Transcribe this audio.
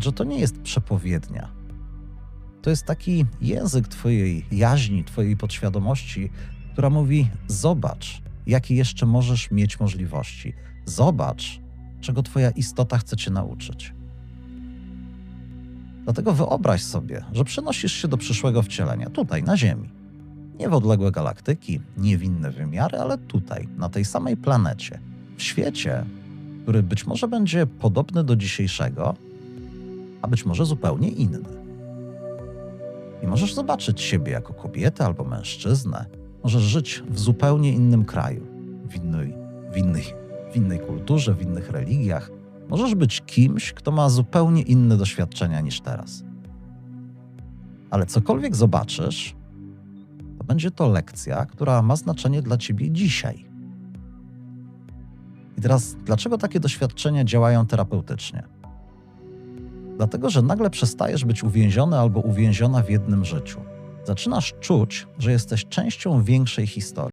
że to nie jest przepowiednia. To jest taki język Twojej jaźni, Twojej podświadomości, która mówi: Zobacz, jakie jeszcze możesz mieć możliwości. Zobacz, czego Twoja istota chce Cię nauczyć. Dlatego wyobraź sobie, że przenosisz się do przyszłego wcielenia, tutaj, na Ziemi. Nie w odległe galaktyki, nie w inne wymiary, ale tutaj, na tej samej planecie. W świecie, który być może będzie podobny do dzisiejszego, a być może zupełnie inny. I możesz zobaczyć siebie jako kobietę albo mężczyznę. Możesz żyć w zupełnie innym kraju, w innej, w innej, w innej kulturze, w innych religiach. Możesz być kimś, kto ma zupełnie inne doświadczenia niż teraz. Ale cokolwiek zobaczysz, to będzie to lekcja, która ma znaczenie dla ciebie dzisiaj. I teraz, dlaczego takie doświadczenia działają terapeutycznie? Dlatego, że nagle przestajesz być uwięziony albo uwięziona w jednym życiu. Zaczynasz czuć, że jesteś częścią większej historii.